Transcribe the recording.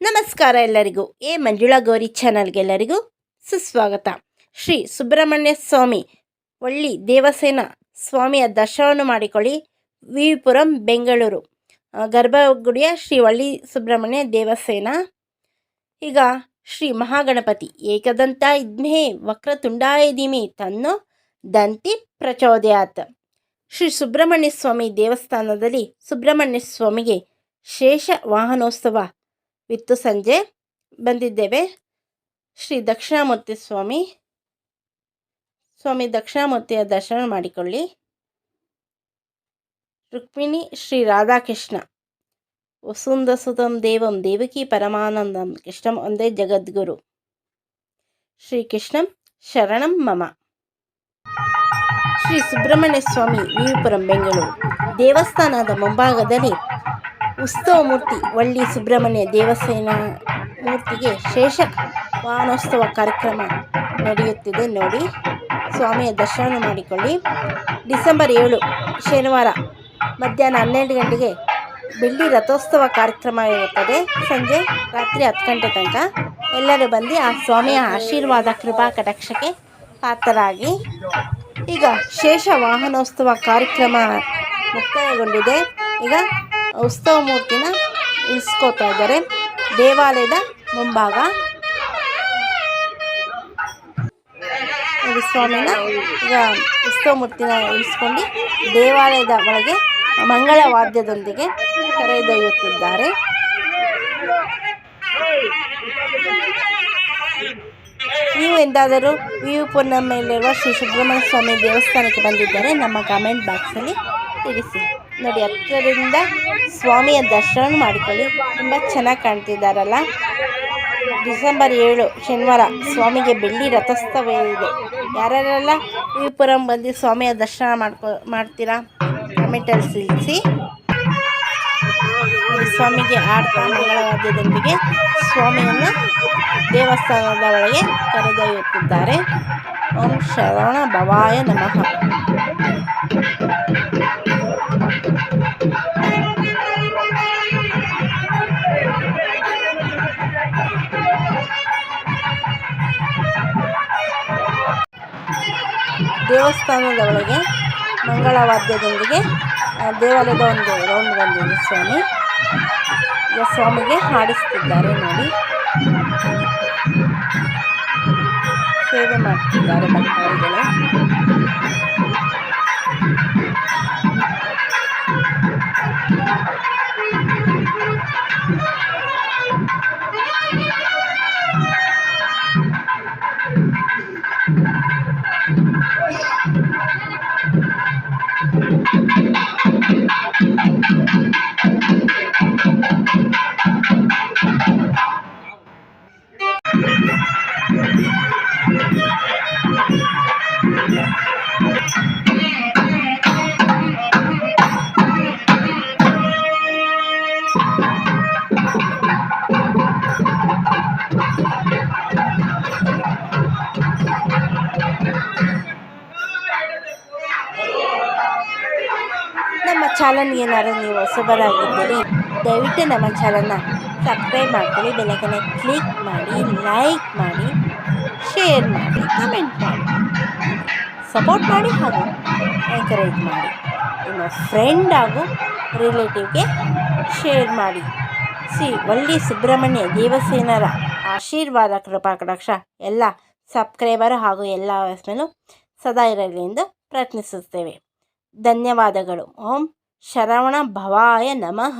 ನಮಸ್ಕಾರ ಎಲ್ಲರಿಗೂ. ಎ ಮಂಜುಳಾ ಗೌರಿ ಚಾನಲ್ಗೆ ಎಲ್ಲರಿಗೂ ಸುಸ್ವಾಗತ. ಶ್ರೀ ಸುಬ್ರಹ್ಮಣ್ಯ ಸ್ವಾಮಿ ಒಳ್ಳಿ ದೇವಸೇನ ಸ್ವಾಮಿಯ ದರ್ಶನವನ್ನು ಮಾಡಿಕೊಳ್ಳಿ. ವಿ ಪುರಂ ಬೆಂಗಳೂರು ಗರ್ಭಗುಡಿಯ ಶ್ರೀ ಒಳ್ಳಿ ಸುಬ್ರಹ್ಮಣ್ಯ ದೇವಸೇನ. ಈಗ ಶ್ರೀ ಮಹಾಗಣಪತಿ ಏಕದಂತ ಇದ್ಮೇ ವಕ್ರತುಂಡಾಯ ಧಿಮಿ ತನ್ನು ದಂತಿ ಪ್ರಚೋದಯಾತ್. ಶ್ರೀ ಸುಬ್ರಹ್ಮಣ್ಯ ಸ್ವಾಮಿ ದೇವಸ್ಥಾನದಲ್ಲಿ ಸುಬ್ರಹ್ಮಣ್ಯ ಸ್ವಾಮಿಗೆ ಶೇಷ ವಾಹನೋತ್ಸವ ವಿತ್ತು ಸಂಜೆ ಬಂದಿದ್ದೇವೆ. ಶ್ರೀ ದಕ್ಷಿಣಾಮೂರ್ತಿ ಸ್ವಾಮಿ ಸ್ವಾಮಿ ದಕ್ಷಿಣಾಮೂರ್ತಿಯ ದರ್ಶನ ಮಾಡಿಕೊಳ್ಳಿ. ರುಕ್ಮಿಣಿ ಶ್ರೀ ರಾಧಾಕೃಷ್ಣ, ವಸುಂಧ ಸುತಂ ದೇವಂ ದೇವಕಿ ಪರಮಾನಂದಂ ಕೃಷ್ಣಂ ಒಂದೇ ಜಗದ್ಗುರು. ಶ್ರೀ ಕೃಷ್ಣಂ ಶರಣಂ ಮಮ. ಶ್ರೀ ಸುಬ್ರಹ್ಮಣ್ಯ ಸ್ವಾಮಿ ವಿವಿಪುರಂ ಬೆಂಗಳೂರು, ದೇವಸ್ಥಾನದ ಮುಂಭಾಗದಲ್ಲಿ ಉತ್ಸವ ಮೂರ್ತಿ ವಳ್ಳಿ ಸುಬ್ರಹ್ಮಣ್ಯ ದೇವಸೇನ ಮೂರ್ತಿಗೆ ಶೇಷ ವಾಹನೋತ್ಸವ ಕಾರ್ಯಕ್ರಮ ನಡೆಯುತ್ತಿದೆ ನೋಡಿ. ಸ್ವಾಮಿಯ ದರ್ಶನ ಮಾಡಿಕೊಳ್ಳಿ. ಡಿಸೆಂಬರ್ ಏಳು, ಶನಿವಾರ ಮಧ್ಯಾಹ್ನ ಹನ್ನೆರಡು ಗಂಟೆಗೆ ಬೆಳ್ಳಿ ರಥೋತ್ಸವ ಕಾರ್ಯಕ್ರಮ ಇರುತ್ತದೆ. ಸಂಜೆ ರಾತ್ರಿ ಹತ್ತು ಗಂಟೆ ತನಕ ಎಲ್ಲರೂ ಬಂದು ಆ ಸ್ವಾಮಿಯ ಆಶೀರ್ವಾದ, ಕೃಪಾ, ಕಟಾಕ್ಷಕ್ಕೆ ಪಾತ್ರರಾಗಿ. ಈಗ ಶೇಷ ವಾಹನೋತ್ಸವ ಕಾರ್ಯಕ್ರಮ ಮುಕ್ತಾಯಗೊಂಡಿದೆ. ಈಗ ಉತ್ಸವ ಮೂರ್ತಿನ ಇಳಿಸ್ಕೋತಾ ಇದ್ದಾರೆ ದೇವಾಲಯದ ಮುಂಭಾಗ. ಸ್ವಾಮಿನ ಈಗ ಉತ್ಸವ ಮೂರ್ತಿನ ಇಳಿಸ್ಕೊಂಡು ದೇವಾಲಯದ ಒಳಗೆ ಮಂಗಳ ವಾದ್ಯದೊಂದಿಗೆ ಕರೆದೊಯ್ಯುತ್ತಿದ್ದಾರೆ. ನೀವು ಎಂದಾದರೂ ವಿ ಯು ಪೂರ್ಣಮೆಯಲ್ಲಿರುವ ಶ್ರೀ ಸುಬ್ರಹ್ಮಣ್ಯ ಸ್ವಾಮಿ ದೇವಸ್ಥಾನಕ್ಕೆ ಬಂದಿದ್ದರೆ ನಮ್ಮ ಕಮೆಂಟ್ ಬಾಕ್ಸಲ್ಲಿ ತಿಳಿಸಿ. ನೋಡಿ, ಹತ್ತಿರದಿಂದ ಸ್ವಾಮಿಯ ದರ್ಶನ ಮಾಡಿಕೊಳ್ಳಿ. ತುಂಬ ಚೆನ್ನಾಗಿ ಕಾಣ್ತಿದ್ದಾರಲ್ಲ ಡಿಸೆಂಬರ್ ಏಳು, ಶನಿವಾರ ಸ್ವಾಮಿಗೆ ಬೆಳ್ಳಿ ರಥೋತ್ಸವ ಇದೆ. ಯಾರ್ಯಾರೆಲ್ಲ ವಿಪುರಂ ಪುರಂ ಬಂದು ಸ್ವಾಮಿಯ ದರ್ಶನ ಮಾಡ್ಕೊ, ಮಾಡ್ತೀರಾ? ಕಮೆಂಟಲ್ಲಿ ತಿಳಿಸಿ. ಸ್ವಾಮಿಗೆ ಆಡ್ತಾ ಮಂಗಳವಾದ್ಯದೊಂದಿಗೆ ಸ್ವಾಮಿಯನ್ನು ದೇವಸ್ಥಾನದ ಒಳಗೆ ಕರೆದೊಯ್ಯುತ್ತಿದ್ದಾರೆ. ಓಂ ಶರಣ ಭವಾಯ ನಮಃ. ದೇವಸ್ಥಾನದ ಒಳಗೆ ಮಂಗಳವಾದ್ಯದೊಂದಿಗೆ ದೇವಾಲಯದ ಒಂದು ರೌಂಡ್ ಬಂದಿದೆ ಸ್ವಾಮಿ. ಸ್ವಾಮಿಗೆ ಹಾಡಿಸ್ತಿದ್ದಾರೆ ನೋಡಿ. ಸೇವೆ ಮಾಡ್ತಿದ್ದಾರೆ ಭಕ್ತಾದಿಗಳು. ಚಾನಲ್ಗೆ ಏನಾದ್ರು ನೀವು ಹೊಸಬರಾಗಿದ್ದರೆ, ದಯವಿಟ್ಟು ನಮ್ಮ ಚಾನಲ್ನ ಸಬ್ಸ್ಕ್ರೈಬ್ ಮಾಡ್ಕೊಳ್ಳಿ ಬೆಳಗ್ಗೆ ಕ್ಲಿಕ್ ಮಾಡಿ, ಲೈಕ್ ಮಾಡಿ, ಶೇರ್ ಮಾಡಿ, ಕಮೆಂಟ್ ಮಾಡಿ. ಸಪೋರ್ಟ್ ಮಾಡಿ ಹಾಗೂ ಎಂಕರೇಜ್ ಮಾಡಿ. ನಿಮ್ಮ ಫ್ರೆಂಡ್ ಹಾಗೂ ರಿಲೇಟಿವ್ಗೆ ಶೇರ್ ಮಾಡಿ. ಶ್ರೀ ಒಳ್ಳಿ ಸುಬ್ರಹ್ಮಣ್ಯ ದೇವಸೇನರ ಆಶೀರ್ವಾದ, ಕೃಪಾ, ಕಟಾಕ್ಷ ಎಲ್ಲ ಸಬ್ಸ್ಕ್ರೈಬರ್ ಹಾಗೂ ಎಲ್ಲ ಮೇಲೂ ಸದಾ ಇರಲಿ ಎಂದು ಪ್ರಯತ್ನಿಸುತ್ತೇವೆ ಧನ್ಯವಾದಗಳು. ಓಂ ಶರವಣ ಭವಾಯ ನಮಃ